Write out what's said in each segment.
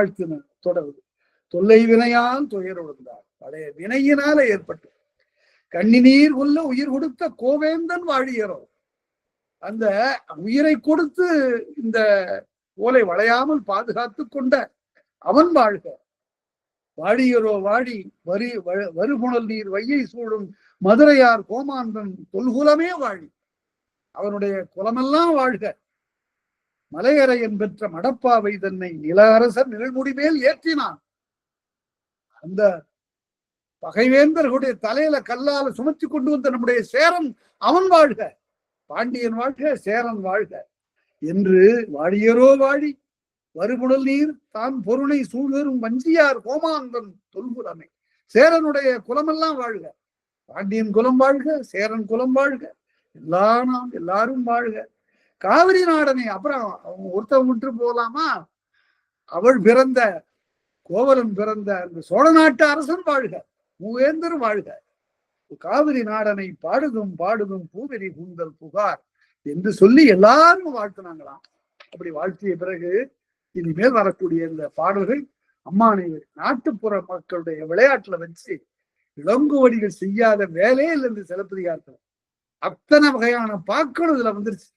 வாழ்த்து தொடருது தொல்லை வினையான் துயர் விழுந்தார் பழைய வினையினால ஏற்பட்டு. கண்ணினீர் உள்ள உயிர் கொடுத்த கோவேந்தன் வாழியரோ. அந்த உயிரை கொடுத்து இந்த ஓலை வளையாமல் பாதுகாத்து கொண்ட அவன் வாழ்க. வாழியரோ வாழி வரி வருகுணல் நீர் வையை சூழும் மதுரையார் கோமாந்தன் தொல்குலமே வாழி. அவனுடைய குலமெல்லாம் வாழ்க. மலையரையன் பெற்ற மடப்பாவை தன்னை நில அரசர் நிழல்முடி மேல் ஏற்றினான். அந்த பகைவேந்தர்களுடைய தலையில கல்லால சுமத்தி கொண்டு வந்த நம்முடைய சேரன் அவன் வாழ்க பாண்டியன் வாழ்க சேரன் வாழ்க. என்று வாழியரோ வாழி வருபுடல் நீர் தான் பொருளை சூழ்வரும் வஞ்சியார் கோமாந்தன் தொல்புலமை சேரனுடைய குலமெல்லாம் வாழ்க பாண்டியன் குலம் வாழ்க சேரன் குலம் வாழ்க எல்லா நாம் எல்லாரும் வாழ்க. காவிரி நாடனை அப்புறம் அவங்க ஒருத்தவங்க விட்டு போகலாமா அவள் பிறந்த கோவலன் பிறந்த அந்த சோழ நாட்டு அரசன் வாழ்க மூவேந்தர் வாழ்க. காவிரி நாடனை பாடுதும் பாடுதும் பூவிரி கூந்தல் புகார் என்று சொல்லி எல்லாரும் வாழ்த்துனாங்களாம். அப்படி வாழ்த்திய பிறகு இனிமேல் வரக்கூடிய இந்த பாடல்கள் அம்மானை நாட்டுப்புற மக்களுடைய விளையாட்டுல வச்சு இளங்குவடிகள் செய்யாத வேலையே இல்லை இந்த சிலப்பதிகாரத்துல அத்தனை வகையான பாக்களும் இதுல வந்துருச்சு.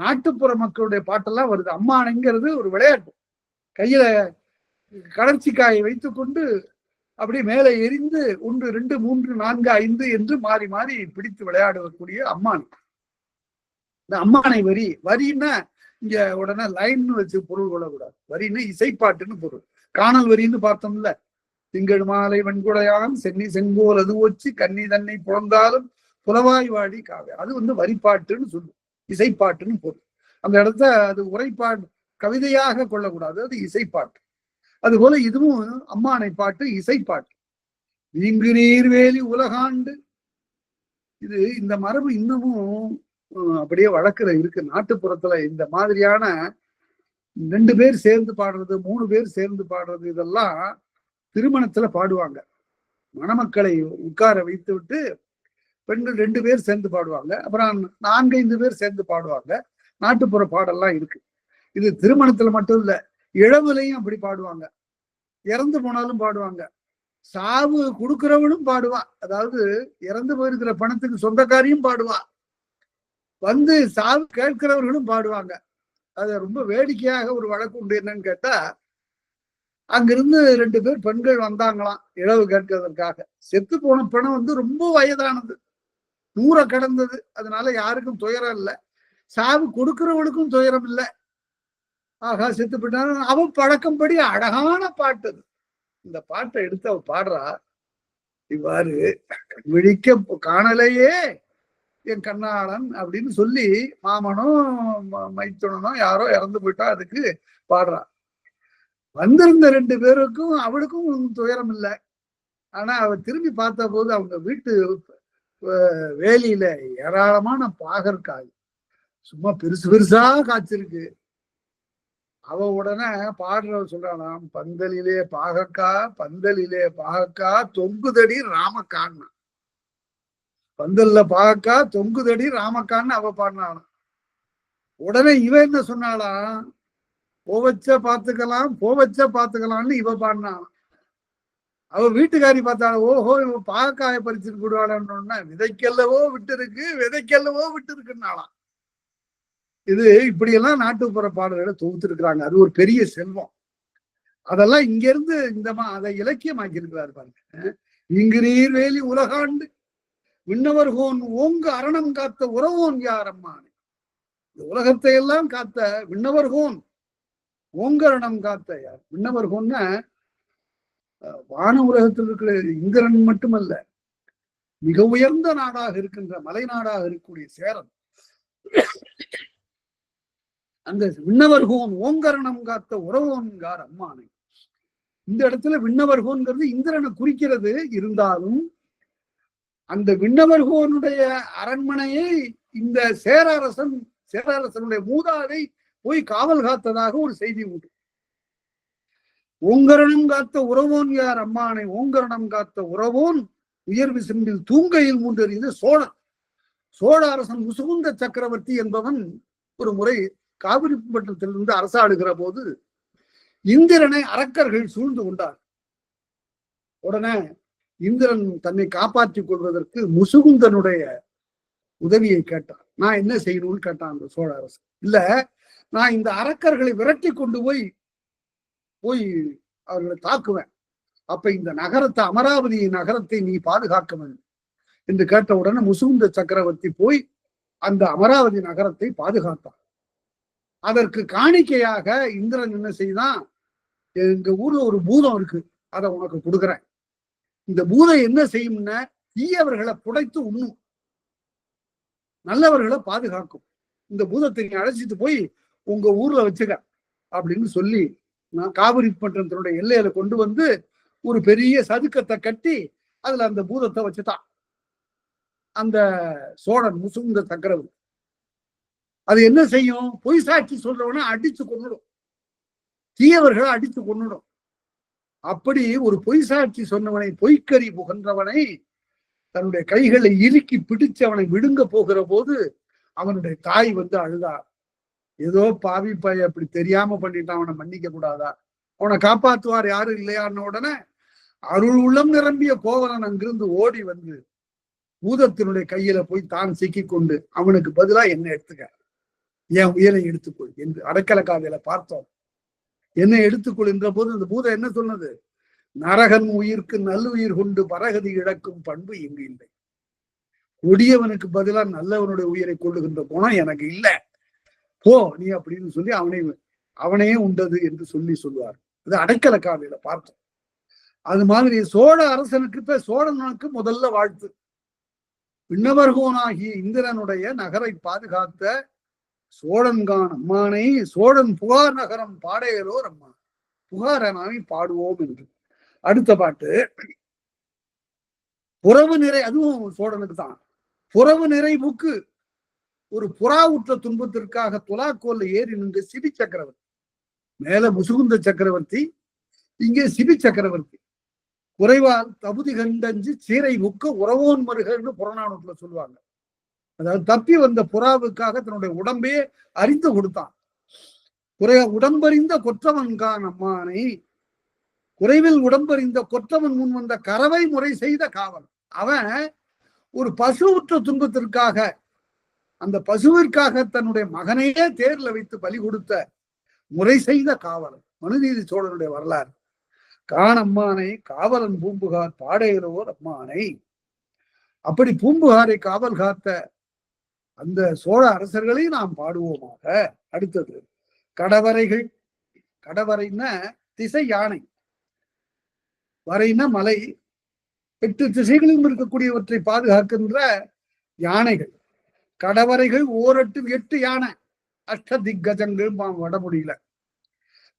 நாட்டுப்புற மக்களுடைய பாட்டெல்லாம் வருது. அம்மானைங்கிறது ஒரு விளையாட்டு. கையில கடற்சிக்காயை வைத்துக்கொண்டு அப்படியே மேலே எரிந்து ஒன்று ரெண்டு மூன்று நான்கு ஐந்து என்று மாறி மாறி பிடித்து விளையாடக்கூடிய அம்மான். இந்த அம்மானை வரி வரின்னா இங்க உடனே லைன் வச்சு பொருள் கொள்ளக்கூடாது. வரின்னு இசைப்பாட்டுன்னு பொருள். காணல் வரின்னு பார்த்தோம்ல. திங்கள் மாலை வெண்குடையான் சென்னி செங்கோல் அது வச்சு கன்னி தன்னை புலந்தாலும் புலவாய் வாடி காவே. அது வந்து வரிப்பாட்டுன்னு சொல்லும் இசைப்பாட்டுன்னு பொருள். அந்த இடத்த அது உரைப்பாட்டு கவிதையாக கொள்ளக்கூடாது. அது இசைப்பாட்டு. அது போல இதுவும் அம்மானை பாட்டு இசைப்பாட்டு. நீங்கு நீர்வேலி உலகாண்டு. இது இந்த மரபு இன்னமும் அப்படியே வழக்குல இருக்கு. நாட்டுப்புறத்துல இந்த மாதிரியான ரெண்டு பேர் சேர்ந்து பாடுறது மூணு பேர் சேர்ந்து பாடுறது இதெல்லாம் திருமணத்துல பாடுவாங்க. மணமக்களை உட்கார வைத்து விட்டு பெண்கள் ரெண்டு பேர் சேர்ந்து பாடுவாங்க. அப்புறம் நான்கைந்து பேர் சேர்ந்து பாடுவாங்க. நாட்டுப்புற பாடல்லாம் இருக்கு. இது திருமணத்துல மட்டும் இல்ல இளவுலையும் அப்படி பாடுவாங்க. இறந்து போனாலும் பாடுவாங்க. சாவு கொடுக்கிறவனும் பாடுவான். அதாவது இறந்து போயிருக்கிற பணத்துக்கு சொந்தக்காரியும் பாடுவான் வந்து சாவு கேட்கிறவர்களும் பாடுவாங்க. அது ரொம்ப வேடிக்கையாக ஒரு வழக்கு உண்டு என்னன்னு கேட்டா அங்கிருந்து ரெண்டு பேர் பெண்கள் வந்தாங்களாம் இழவு கேட்கறதற்காக. செத்து போன பணம் வந்து ரொம்ப வயதானது. நூற கடந்தது. அதனால யாருக்கும் துயரம் இல்லை. சாவு கொடுக்கிறவனுக்கும் துயரம் இல்லை. ஆகா செத்து போயிட்டான். அவன் பழக்கம்படி அழகான பாட்டு அது. இந்த பாட்டை எடுத்து அவ பாடுறா. இவ்வாறு விழிக்க காணலையே என் கண்ணாளன் அப்படின்னு சொல்லி மாமனும் மைத்துனனும் யாரோ இறந்து போயிட்டா அதுக்கு பாடுறா. வந்திருந்த ரெண்டு பேருக்கும் அவளுக்கும் துயரம் இல்லை. ஆனா அவ திரும்பி பார்த்த போது அவங்க வீட்டு வேலியில ஏராளமான பாகற்காய் சும்மா பெருசு பெருசா காய்ச்சிருக்கு. அவ உடனே பாடுறவ சொல்றானாம் பந்தலிலே பாகக்கா பந்தலிலே பாகக்கா தொங்குதடி ராமக்கான்னு. பந்தல்ல பாகக்கா தொங்குதடி ராமக்கான்னு அவ பாடினான் உடனே இவ என்ன சொன்னாலாம் போவச்ச பாத்துக்கலாம் போவச்ச பாத்துக்கலாம்னு இவ பாடினான் அவ வீட்டுக்காரி பார்த்தாலும் ஓஹோ இவ பாகக்காய பறிச்சுட்டு போடுவாளான்னு விதைக்கல்லவோ விட்டு இருக்கு விதைக்கல்லவோ விட்டு இருக்குன்னாலாம் இது இப்படியெல்லாம் நாட்டுப்புற பாடல்களை தொகுத்திருக்கிறாங்க. அது ஒரு பெரிய செல்வம். அதெல்லாம் இங்க இருந்து இந்த மா அதை இலக்கியமாக்கி இருக்கிறார் பாருங்க. இங்கு நீர்வேலி உலகாண்டு விண்ணவர்கோன் ஓங்கு அரணம் காத்த உறவோன் யாரம்மானே இந்த உலகத்தை எல்லாம் காத்த விண்ணவர்கோன் ஓங்கரணம் காத்த யார்? விண்ணவர்கோன்னா வான உலகத்தில் இருக்கிற இந்திரன் மட்டுமல்ல மிக உயர்ந்த நாடாக இருக்கின்ற மலை நாடாக இருக்கக்கூடிய சேரன். அந்த விண்ணவர்கோன் ஓங்கரணம் காத்த உறவோன்கார் அம்மானை. இந்த இடத்துல விண்ணவர்கோன்கிறது இந்திரனை குறிக்கிறது. இருந்தாலும் அந்த விண்ணவர்கோனுடைய அரண்மனையை இந்த சேரரசன் சேரரசனுடைய மூதாதை போய் காவல் காத்ததாக ஒரு செய்தி உண்டு. ஓங்கரணம் காத்த உறவோன் யார்? அம்மானை ஓங்கரணம் காத்த உறவோன் உயர்வு செம்பில் தூங்கையில் மூன்றறிந்து சோழன் சோழ அரசன் முசுகுந்த சக்கரவர்த்தி என்பவன் ஒரு முறை காவிரி பட்டத்திலிருந்து அரசாடுகிற போது இந்திரனை அரக்கர்கள் சூழ்ந்து கொண்டார். உடனே இந்திரன் தன்னை காப்பாற்றிக் கொள்வதற்கு முசுகுந்தனுடைய உதவியை கேட்டான் நான் என்ன செய்யணும்னு கேட்டான் அந்த சோழ அரசு இல்ல நான் இந்த அரக்கர்களை விரட்டி கொண்டு போய் போய் அவர்களை தாக்குவேன். அப்ப இந்த நகரத்தை அமராவதி நகரத்தை நீ பாதுகாக்க வேண்டும். என்று கேட்ட உடனே முசுகுந்த சக்கரவர்த்தி போய் அந்த அமராவதி நகரத்தை பாதுகாத்தான் அதற்கு காணிக்கையாக இந்திரன் என்ன செய்தான் எங்க ஊர்ல ஒரு பூதம் இருக்கு அதை உனக்கு கொடுக்குறேன். இந்த பூதம் என்ன செய்யும்னா தீயவர்களை புடைத்து உண்ணும். நல்லவர்களை பாதுகாக்கும். இந்த பூதத்தை நீ அழைச்சிட்டு போய் உங்க ஊர்ல வச்சுக்க அப்படின்னு சொல்லி காவிரி பட்டணத்தினுடைய எல்லையில கொண்டு வந்து ஒரு பெரிய சதுக்கத்தை கட்டி அதுல அந்த பூதத்தை வச்சுட்டான் அந்த சோழன் முசுந்த சக்கரவர்த்தி. அது என்ன செய்யும்? பொய் சாட்சி சொல்றவனை அடிச்சு கொண்டுடும் தீயவர்களை அடித்து கொண்டுடும் அப்படி ஒரு பொய் சாட்சி சொன்னவனை பொய்க்கறி புகன்றவனை தன்னுடைய கைகளை இறுக்கி பிடிச்சு அவனை விடுங்க போகிற போது அவனுடைய தாய் வந்து அழுதா. ஏதோ பாவி பைய அப்படி தெரியாம பண்ணிட்டான் அவனை மன்னிக்க கூடாதா? அவனை காப்பாத்துவார் யாரும் இல்லையான்னு உடனே அருள் உள்ளம் நிரம்பிய கோவலன் அங்கிருந்து ஓடி வந்து பூதத்தினுடைய கையில போய் தான் சிக்கி கொண்டு அவனுக்கு பதிலா என்ன எடுத்துக்க. என் உயிரை எடுத்துக்கொள் என்று அடக்கல காதையில பார்த்தோம். என்ன எடுத்துக்கொள் என்ற போது இந்த பூதம் என்ன சொன்னது? நரகன் உயிர்க்கு நல்லுயிர் கொண்டு பரகதி இழக்கும் பண்பு இங்கு இல்லை. கொடியவனுக்கு பதிலா நல்லவனுடைய உயிரை கொள்ளுகின்ற குணம் எனக்கு இல்லை. போ நீ அப்படின்னு சொல்லி அவனை அவனையே உண்டது என்று சொல்லி சொல்லுவார் இது அடைக்கல காவியில பார்த்தோம் அது மாதிரி சோழ அரசனுக்கு இப்ப சோழனுக்கு முதல்ல வாழ்த்து. விண்ணவர்கோனாகிய இந்திரனுடைய நகரை பாதுகாத்த சோழன்கான் அம்மானை சோழன் புகார் நகரம் பாடையலோர் அம்மா. புகாரனாவை பாடுவோம் என்று. அடுத்த பாட்டு. புறவு நிறை அதுவும் சோழனுக்கு தான் புறவு நிறை புக்கு ஒரு புறா உற்ற துன்பத்திற்காக துலாக்கோல்ல ஏறி நின்று சிபி சக்கரவர்த்தி. மேல முசுகுந்த சக்கரவர்த்தி இங்கே சிபி சக்கரவர்த்தி. குறைவால் தகுதி கண்டஞ்சு சீரை முக்க உறவோன் மருகன்னு புறநானூற்றுல சொல்லுவாங்க. அதாவது தப்பி வந்த புறாவுக்காக தன்னுடைய உடம்பே அறிந்து கொடுத்தான். குறை உடம்பறிந்த கொற்றவன்கான் அம்மானை. குறைவில் உடம்பறிந்த கொற்றவன் முன் வந்த கறவை முறை செய்த காவல். அவன் ஒரு பசுவுற்ற துன்பத்திற்காக அந்த பசுவிற்காக தன்னுடைய மகனையே தேர்ல வைத்து பலி கொடுத்த முறை செய்த காவலன் மனுநீதி சோழனுடைய வரலாறு. காணம்மானை காவலன் பூம்புகார் பாடையிலோர் அம்மானை. அப்படி பூம்புகாரை காவல் காத்த அந்த சோழ அரசர்களை நாம் பாடுவோமாக. அடுத்தது கடவரைகள். கடவரைன்னா திசை யானை. வரைன மலை. எட்டு திசைகளிலும் இருக்கக்கூடியவற்றை பாதுகாக்கின்ற யானைகள். கடவரைகள் ஓரட்டு எட்டு யானை. அஷ்ட திக்கஜங்கள் வட முடியல.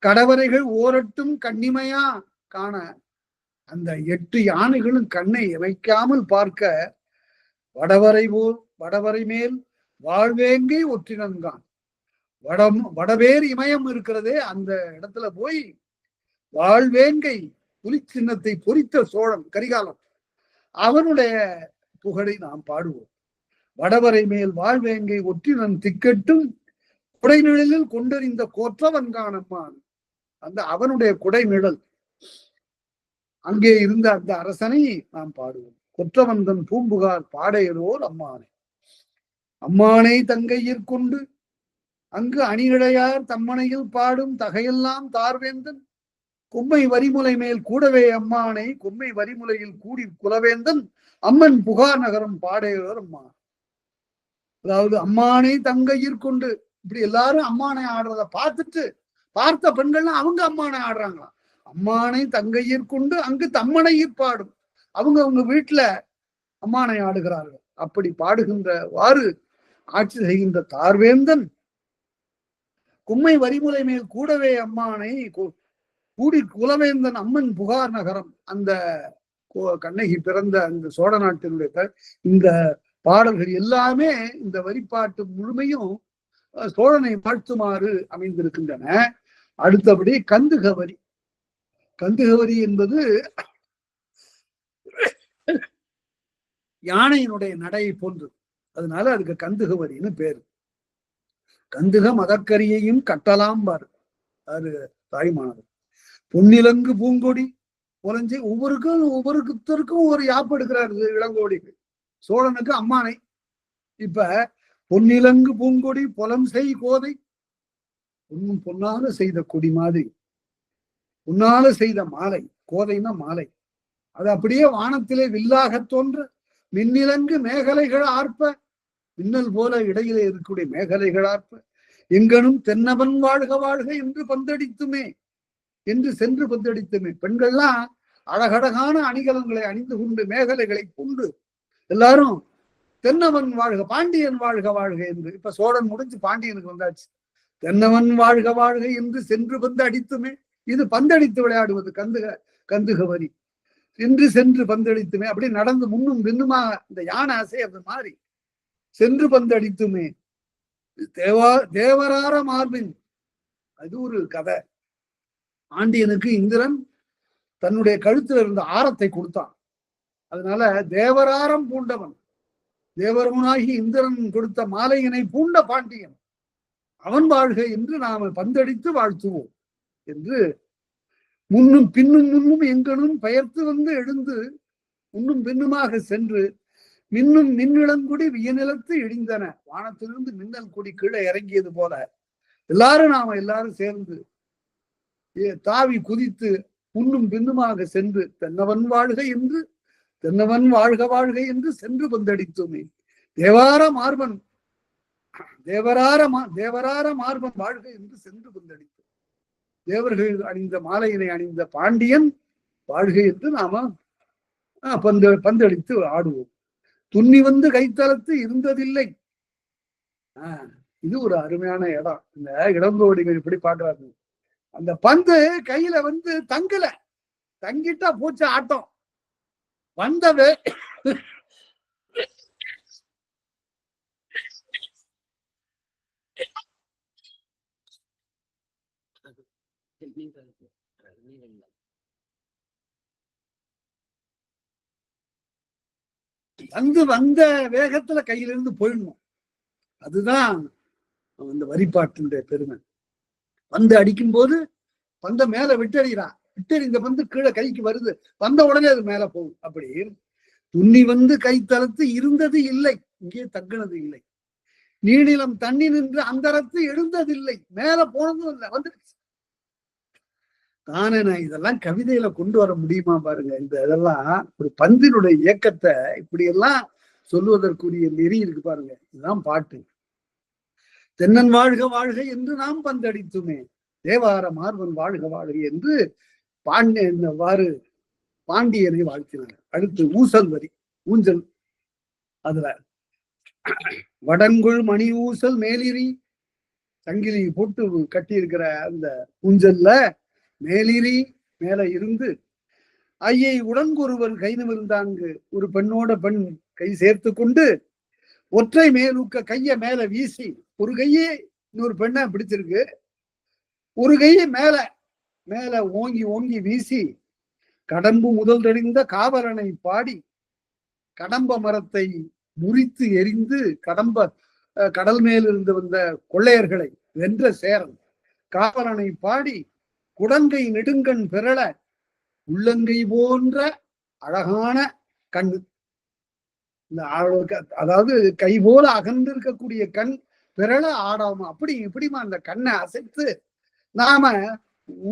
கடவரைகள் ஓரட்டும் கண்ணிமையா காண அந்த எட்டு யானைகளும் கண்ணை இமைக்காமல் பார்க்க வடவரை போல் வடவரை மேல் வாழ்வேங்கை ஒற்றினன்கான். வடம் வடவேறு இமயம் இருக்கிறதே அந்த இடத்துல போய் வாழ்வேங்கை புலி சின்னத்தை பொறித்த சோழன் கரிகாலம் அவனுடைய புகழை நாம் பாடுவோம். வடவரை மேல் வாழ்வேங்கை ஒற்றினன் திக்கட்டும் குடைநிழலில் கொண்டறிந்த கோற்றவன் காணம்மான். அந்த அவனுடைய குடைநிழல் அங்கே இருந்த அந்த அரசனை நாம் பாடுவோம். கொற்றவந்தன் பூம்புகார் பாடையரோர் அம்மானை. அம்மானை தங்கையிற்கொண்டு அங்கு அணிகளையார் தம்மனையில் பாடும் தகையெல்லாம் தார்வேந்தன். கும்மை வரிமுலை மேல் கூடவே அம்மானை கும்மை வரிமுலையில் கூடி குலவேந்தன். அம்மன் புகார் நகரம் பாடையலோர் அம்மா அதாவது அம்மானை தங்கையிற்கொண்டு இப்படி எல்லாரும் அம்மானை ஆடுறத பார்த்துட்டு பார்த்த பெண்கள்லாம் அவங்க அம்மானை ஆடுறாங்களாம். அம்மானை தங்கையிற்கொண்டு அங்கு தம்மனை பாடும் அவங்க அவங்க வீட்டுல அம்மானை ஆடுகிறார்கள். அப்படி பாடுகின்றவாறு ஆட்சி செய்கின்ற தார்வேந்தன் கும்மை வரிமுறை மேல் கூடவே அம்மானை கூடி குலவேந்தன் அம்மன் புகார் நகரம். அந்த கண்ணகி பிறந்த அந்த சோழ நாட்டினுடைய இந்த பாடல்கள் எல்லாமே இந்த வரிப்பாட்டு முழுமையும் சோழனை வாழ்த்துமாறு அமைந்திருக்கின்றன. அடுத்தபடி கந்துகவரி. கந்துகவரி என்பது யானையினுடைய நடையை போன்று. அதனால அதுக்கு கந்துகவரின்னு பேரு. கந்துக மதக்கரியையும் கட்டலாம் பாரு. அது தாய்மானது. பொன்னிலங்கு பூங்கொடி புலஞ்சி ஒவ்வொருக்கும் ஒவ்வொருத்தருக்கும் ஒரு யாப்பு எடுக்கிறாரு இளங்கோடிக்கு சோழனுக்கு அம்மானை. இப்ப பொன்னிலங்கு பூங்கொடி புலம் செய் கோதை. பொன்னும் பொன்னால செய்த கொடி மாதிரி. பொன்னால செய்த மாலை கோதைன்னா மாலை. அது அப்படியே வானத்திலே வில்லாக தோன்ற மின்னிலங்கு மேகலைகள் ஆர்ப்ப. மின்னல் போல இடையிலே இருக்கக்கூடிய மேகலைகள் ஆர்ப்ப. எங்கனும் தென்னவன் வாழ்க வாழ்க என்று பந்தடித்துமே. என்று சென்று பந்தடித்துமே. பெண்கள்லாம் அழகழகான அணிகலன்களை அணிந்து கொண்டு மேகலைகளை கொண்டு எல்லாரும் தென்னவன் வாழ்க பாண்டியன் வாழ்க வாழ்க என்று. இப்ப சோழன் முடிஞ்சு பாண்டியனுக்கு வந்தாச்சு. தென்னவன் வாழ்க வாழ்க என்று சென்று பந்து அடித்துமே. இது பந்தடித்து விளையாடுவது கந்துக கந்துக வரி சென்று சென்று பந்தடித்துமே. அப்படி நடந்து முன்னும் பின்னுமாக இந்த யானை அசையது மாறி. சென்று பந்தடித்துமே. தேவா தேவரார மார்பின். அது ஒரு கதை. பாண்டியனுக்கு இந்திரன் தன்னுடைய கழுத்துல இருந்த ஆரத்தை கொடுத்தான். அதனால தேவராரம் பூண்டவன். தேவரவனாகி இந்திரன் கொடுத்த மாலையினை பூண்ட பாண்டியன். அவன் வாழ்க என்று நாம பந்தடித்து வாழ்த்துவோம் என்று முன்னும் பின்னும் முன்னும் எங்கனும் பெயர்த்து வந்து எழுந்து முன்னும் பின்னுமாக சென்று மின்னும் மின்னிளங்குடி வியநிலத்து இடிந்தன. வானத்திலிருந்து மின்னல் கொடி கீழே இறங்கியது போல எல்லாரும் நாம எல்லாரும் சேர்ந்து தாவி குதித்து முன்னும் பின்னுமாக சென்று தென்னவன் வாழ்க என்று தென்னவன் வாழ்க வாழ்க என்று சென்று பந்தடித்தோமே தேவார மார்பன் தேவரார மா தேவரார மார்பன் வாழ்க என்று சென்று பந்தடித்தோம் தேவர்கள் அணிந்த மாலையினை அணிந்த பாண்டியன் வாழ்க என்று நாம பந்து பந்தடித்து ஆடுவோம். துண்ணி வந்து கைத்தளத்து இருந்ததில்லை. ஆஹ் இது ஒரு அருமையான இடம். இந்த இடம்போடிகள் இப்படி பாடுறாங்க. அந்த பந்து கையில வந்து தங்கல. தங்கிட்டா போச்சு ஆட்டம். வந்தது வந்து வந்த வேகத்துல கையிலிருந்து போயிடணும். அதுதான் அந்த வரிப்பாட்டினுடைய பெருமை. வந்து அடிக்கும் போது பந்த மேல அடிக்கிறான். விட்டறி இந்த பந்து கீழே கைக்கு வருது. வந்த உடனே அது மேல போகும். அப்படி துண்ணி வந்து கை தளத்து இருந்தது இல்லை. இங்கே தங்கினது இல்லை. நீடிலம் தண்ணி நின்று அந்தரத்து எழுந்ததில்லை. மேல போனதும் இல்லை. வந்துருச்சு. தானே நான் இதெல்லாம் கவிதையில கொண்டு வர முடியுமா பாருங்க. இந்த இதெல்லாம் ஒரு பந்தினுடைய இயக்கத்தை இப்படி எல்லாம் சொல்லுவதற்குரிய நெறி இருக்கு பாருங்க. இதுதான் பாட்டு. தென்னன் வாழ்க வாழ்க என்று நாம் பந்தடித்துமே. தேவார மார்பன் வாழ்க வாழ்க என்று பாண்டியவாறு பாண்டியனை வாழ்த்தினார். அடுத்து ஊசல் வரி ஊஞ்சல். அதுல வடங்குள் மணி ஊசல் மேலிரி சங்கிலி போட்டு கட்டி இருக்கிற அந்த ஊஞ்சல்ல மேலிரி மேல இருந்து ஐயை உடன்கொருவர் கை நிமிர்ந்தாங்கு ஒரு பெண்ணோட பெண் கை சேர்த்து கொண்டு ஒற்றை மேலூக்க கைய மேல வீசி ஒரு கையே இன்னொரு பெண்ணை பிடிச்சிருக்கு. ஒரு கையை மேல மேல ஓங்கி ஓங்கி வீசி கடம்பு முதல் தெரிந்த காவலனை பாடி கடம்ப மரத்தை முறித்து எரிந்து கடம்ப கடல் மேலிருந்து வந்த கொள்ளையர்களை வென்ற சேரன். காவலனை பாடி குடங்கை நெடுங்கண் பிறள உள்ளங்கை போன்ற அழகான கண். இந்த அதாவது கை போல அகன்று இருக்கக்கூடிய கண் பிறள ஆடாம அப்படி இப்படிமா அந்த கண்ணை அசைத்து நாம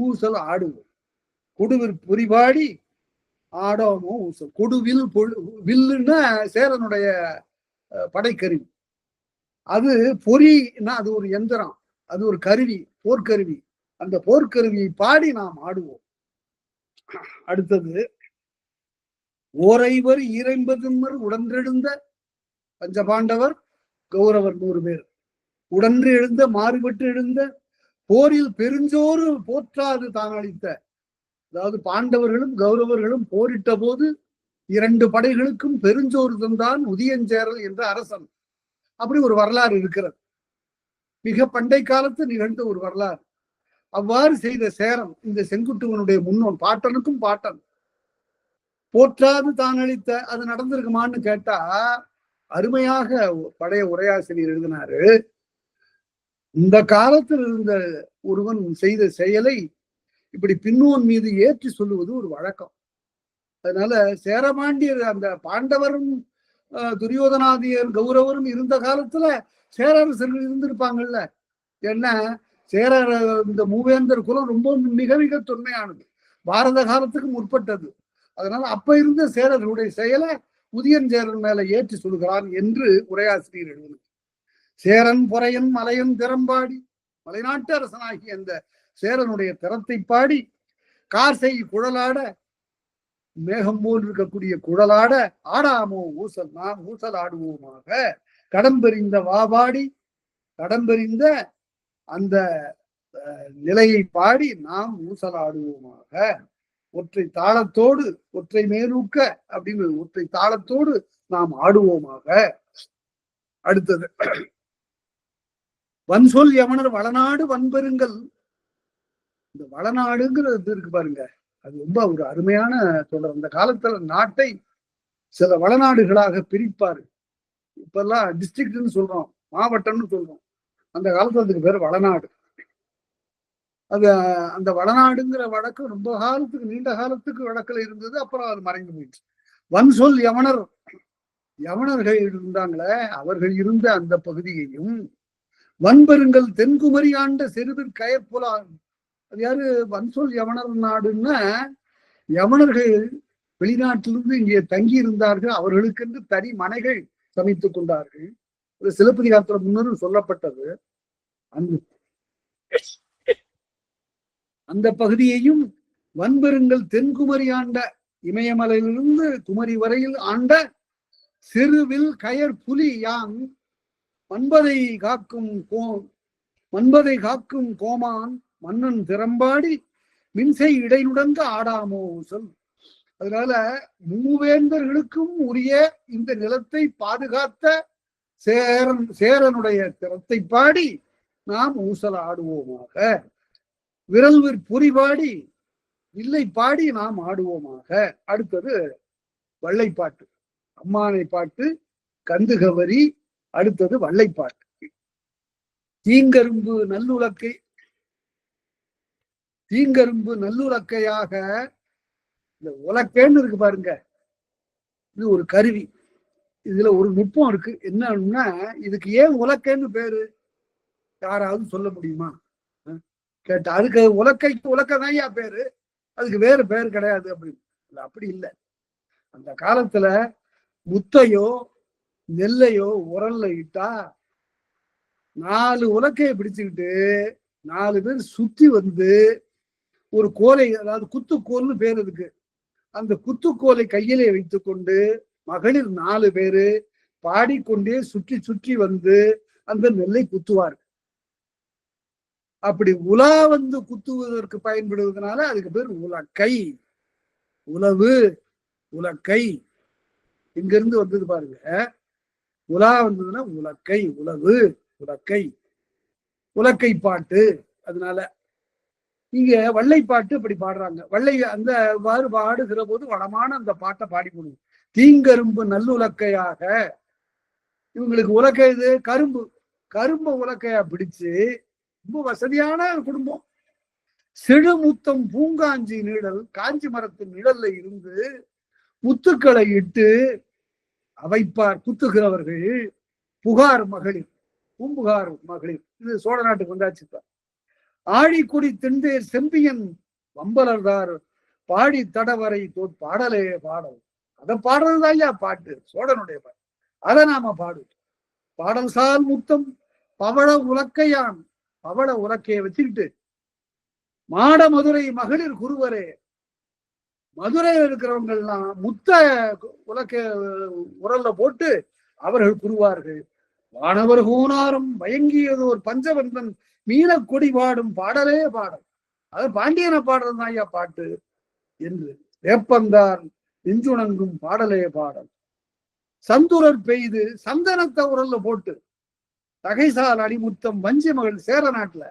ஊசல் ஆடுவோம் கொடுவில் புரிபாடி ஆடாமோ ஊசல். கொடுவில் வில்லுன்னா சேரனுடைய படைக்கருவி. அது பொறினா அது ஒரு எந்திரம் அது ஒரு கருவி போர்க்கருவி. அந்த போர்க்கருவியை பாடி நாம் ஆடுவோம். அடுத்தது ஓரைவர் ஈரைம்பதுமர் உடன்றெழுந்த பஞ்சபாண்டவர் கௌரவர் நூறு பேர். உடன்று எழுந்த மாறுபட்டு எழுந்த போரில் பெருஞ்சோறு போற்றாது தான் அளித்த. அதாவது பாண்டவர்களும் கௌரவர்களும் போரிட்ட போது இரண்டு படைகளுக்கும் பெருஞ்சோறு தந்தான் உதியஞ்சேரல் என்ற அரசன். அப்படி ஒரு வரலாறு இருக்கிறது. மிக பண்டை காலத்து நிகழ்ந்த ஒரு வரலாறு. அவ்வாறு செய்த சேரம் இந்த செங்குட்டுவனுடைய முன்னோன் பாட்டனுக்கும் பாட்டன். போற்றாது தான் அளித்த அது நடந்திருக்குமான்னு கேட்டா அருமையாக பழைய உரையாசிரியர் எழுதினாரு இந்த காலத்தில் இருந்த ஒருவன் செய்த செயலை இப்படி பின்னோன் மீது ஏற்றி சொல்லுவது ஒரு வழக்கம். அதனால சேரமாண்டியர் அந்த பாண்டவரும் துரியோதனாதியர் கௌரவரும் இருந்த காலத்துல சேரரசர்கள் இருந்திருப்பாங்கல்ல. என்ன சேர இந்த மூவேந்தர் குலம் ரொம்ப மிக மிக தொன்மையானது. பாரத காலத்துக்கு முற்பட்டது. அதனால அப்ப இருந்த சேரர்களுடைய செயலை உதியன் சேரன் மேல ஏற்றி சொல்கிறான் என்று உரையாசிரியர் எழுதினார் சேரன் பொறையன் மலையன் திறம்பாடி. மலைநாட்டு அரசனாகிய அந்த சேரனுடைய திறத்தை பாடி காசை குழலாட மேகம் போல் இருக்கக்கூடிய குழலாட ஆடாமோ ஊசல் நாம் ஊசல் ஆடுவோமாக கடம்பெறிந்த வாபாடி கடம்பெறிந்த அந்த நிலையை பாடி நாம் ஊசலாடுவோமாக. ஒற்றை தாளத்தோடு ஒற்றை மேலூக்க அப்படின்னு ஒற்றை தாளத்தோடு நாம் ஆடுவோமாக. அடுத்தது வன்சொல் யமனர் வளநாடு வன்பெருங்கள் இந்த வளநாடுங்கிறது இருக்கு பாருங்க. அது ரொம்ப ஒரு அருமையான தொடர். அந்த காலத்துல நாட்டை சில வளநாடுகளாக பிரிப்பாரு. இப்பெல்லாம் டிஸ்ட்ரிக்ட்னு சொல்றோம் மாவட்டம்னு சொல்றோம். அந்த காலத்துல அதுக்கு பேர் வளநாடு. அது அந்த வளநாடுங்கிற வழக்கு ரொம்ப காலத்துக்கு நீண்ட காலத்துக்கு வழக்கில் இருந்தது. அப்புறம் அது மறைந்து போயிடுச்சு. வன்சொல் யமனர் யவனர் யவனர்கள் இருந்தாங்களே அவர்கள் இருந்த அந்த பகுதியையும் வன்பெருங்கள் தென்குமரி ஆண்ட சிறுபிற் கயற்புலா அது யாரு? வன்சொல் யவனர் நாடுன்னா யவனர்கள் வெளிநாட்டிலிருந்து இங்கே தங்கி இருந்தார்கள் அவர்களுக்கென்று தனி மனைகள் சமைத்துக் கொண்டார்கள். ஒரு சிலப்பதிகாரத்துல முன்னரும் சொல்லப்பட்டது. அந்த அந்த பகுதியையும் வன்பெருங்கள் தென்குமரி ஆண்ட இமயமலையிலிருந்து குமரி வரையில் ஆண்ட சிறுவில் கயர் புலி யாங் மண்பதை காக்கும் கோ மண்பதை காக்கும் கோமான் மன்னன் திறம்பாடி மின்சை இடைநுடங்க ஆடாமோ சொல். அதனால மூவேந்தர்களுக்கும் உரிய இந்த நிலத்தை பாதுகாத்த சேரன் சேரனுடைய திறத்தை பாடி நாம் ஊசல் ஆடுவோமாக விரல்விற் புரிபாடி பாடி இல்லை பாடி நாம் ஆடுவோமாக. அடுத்தது வள்ளைப்பாட்டு. அம்மானை பாட்டு கந்துகவரி அடுத்தது வள்ளைப்பாட்டு தீங்கரும்பு நல்லுலக்கை தீங்கரும்பு நல்லுலக்கையாக இந்த உலக்கேன்னு இருக்கு பாருங்க. இது ஒரு கருவி. இதுல ஒரு நுட்பம் இருக்கு. என்னன்னா இதுக்கு ஏன் உலக்கேன்னு பேரு? யாராவது சொல்ல முடியுமா? கேட்ட அதுக்கு உலக்கைக்கு உலக்க தான் பேரு? அதுக்கு வேறு பேர் கிடையாது அப்படின்னு. அப்படி இல்லை. அந்த காலத்துல முத்தையோ நெல்லையோ உரல்ல இட்டா நாலு உலக்கையை பிடிச்சுக்கிட்டு நாலு பேர் சுத்தி வந்து ஒரு கோலை அதாவது குத்துக்கோல்னு பேர் இருக்கு அந்த குத்துக்கோலை கையிலே வைத்துக்கொண்டு மகளிர் நாலு பேரு பாடிக்கொண்டே சுற்றி சுற்றி வந்து அந்த நெல்லை குத்துவார். அப்படி உலா வந்து குத்துவதற்கு பயன்படுவதனால அதுக்கு பேர் உலக்கை. உளவு உலக்கை. இங்கிருந்து வந்தது பாருங்க. உலா வந்ததுன்னா உலக்கை உழவு உலக்கை. உலக்கை பாட்டு அதனால. இங்க வள்ளை பாட்டு இப்படி பாடுறாங்க. வள்ளை அந்த வாறு பாடுகிற போது வளமான அந்த பாட்டை பாடி போடுவோம் தீங்கரும்பு நல்லுலக்கையாக. இவங்களுக்கு உலக்கை இது கரும்பு. கரும்பு உலக்கையா பிடிச்சு ரொம்ப வசதியான குடும்பம். செழுமுத்தம் பூங்காஞ்சி நிழல் காஞ்சி மரத்தின் நிழல்ல இருந்து முத்துக்களை இட்டு அவைப்பார் குத்துகிறவர்கள் புகார் மகளிர் பூம்புகார் மகளிர். இது சோழ நாட்டுக்கு வந்தாச்சு ஆழிக்குடி திண்டேர் செம்பியன் வம்பலர்தார் பாடி தடவரை தோற் பாடலே பாடல். அதை பாடுறதுதான் ஐயா பாட்டு. சோழனுடைய பாட்டு. அதை நாம பாடு. பாடல் சால் முத்தம் பவள உலக்கையான். பவள உலக்கையை வச்சுக்கிட்டு மாட மதுரை மகளிர் குருவரே. மதுரையில் இருக்கிறவங்கள்லாம் முத்த உலக்க உரல்ல போட்டு அவர்கள் குருவார்கள் வானவர் ஹூனாரும் பயங்கியது ஒரு பஞ்சவந்தன் மீன கொடி பாடும் பாடலே பாடல். அது பாண்டியனை பாடுறது ஐயா பாட்டு என்று வேப்பந்தார் நெஞ்சுணங்கும் பாடலே பாடல். சந்துரர் பெய்து சந்தனத்தை உரல்ல போட்டு தகைசால் அடிமுத்தம் வஞ்சி மகள் சேர நாட்டுல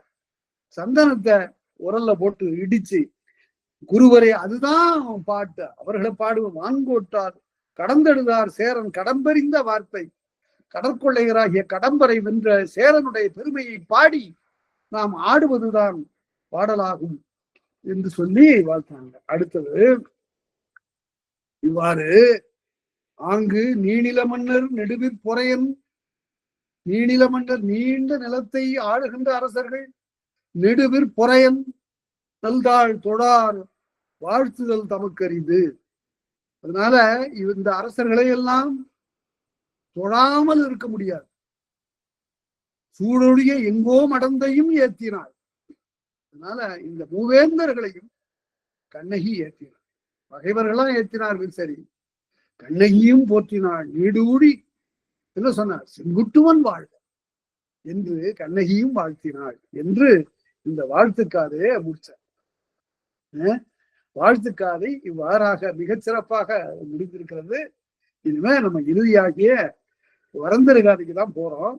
சந்தனத்தை உரல்ல போட்டு இடிச்சு குருவரே அதுதான் பாட்டு. அவர்களை பாடுவோம். வான்கோட்டார் கடந்தெடுதார் சேரன் கடம்பெறிந்த வார்த்தை. கடற்கொள்ளையராகிய கடம்பரை வென்ற சேரனுடைய பெருமையை பாடி நாம் ஆடுவதுதான் பாடலாகும் என்று சொல்லி வாழ்த்தாங்க. அடுத்தது இவ்வாறு ஆங்கு நீநில மன்னர் நெடுவிற் பொறையன் நீநில மன்னர் நீண்ட நிலத்தை ஆளுகின்ற அரசர்கள் நெடுவிற் பொறையன் நல்தாள் தொழார் வாழ்த்துதல் தமக்கரிது அதனால இந்த அரசர்களை எல்லாம் தொழாமல் இருக்க முடியாது. சூழொழிய எங்கோ மடந்தையும் ஏத்தினார் அதனால இந்த மூவேந்தர்களையும் கண்ணகி ஏற்றினார் பகைவர்களாம் ஏற்றினார்கள் சரி. கண்ணகியும் போற்றினாள் நீடூடி. என்ன சொன்னார்? செங்குட்டுவன் வாழ்க என்று கண்ணகியும் வாழ்த்தினாள் என்று இந்த வாழ்த்துக்காதே முடிச்சார் வாழ்த்து வாழ்த்துக்காதை இவ்வாறாக மிகச் சிறப்பாக முடிந்திருக்கிறது. இனிமே நம்ம இறுதியாகிய வரந்தரு காதைக்கு தான் போறோம்.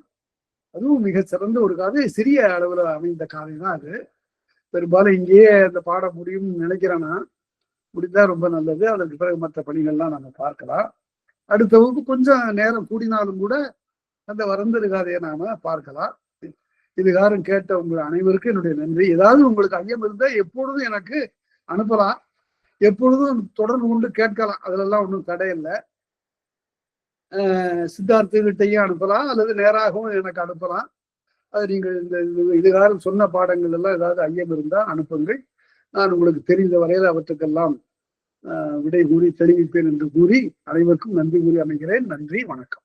அதுவும் மிக சிறந்த ஒரு காதை சிறிய அளவுல அமைந்த காதை தான் அது. பெரும்பாலும் இங்கேயே அந்த பாடம் முடியும்னு நினைக்கிறேன்னா முடிந்தா ரொம்ப நல்லது. அதற்கு பிறகு மற்ற பணிகள்லாம் நம்ம பார்க்கலாம். அடுத்த வகுப்பு கொஞ்சம் நேரம் கூடினாலும் கூட அந்த வரந்தரு காதையை நாம பார்க்கலாம். இதுகாரம் கேட்ட உங்கள் அனைவருக்கும் என்னுடைய நன்றி. ஏதாவது உங்களுக்கு ஐயம் இருந்தா எப்பொழுதும் எனக்கு அனுப்பலாம். எப்பொழுதும் தொடர்பு கொண்டு கேட்கலாம். அதுலெல்லாம் ஒன்றும் தடை இல்லை. சித்தார்த்தகிட்டையும் அனுப்பலாம். அல்லது நேராகவும் எனக்கு அனுப்பலாம். அது நீங்கள் இந்த இது- இதுகாரம் சொன்ன பாடங்கள் எல்லாம் ஏதாவது ஐயம் இருந்தால் அனுப்புங்கள். நான் உங்களுக்கு தெரிந்த வரையில் அவற்றுக்கெல்லாம் விடை கூறி தெளிவிப்பேன் என்று கூறி அனைவருக்கும் நன்றி கூறி அமைகிறேன். நன்றி வணக்கம்.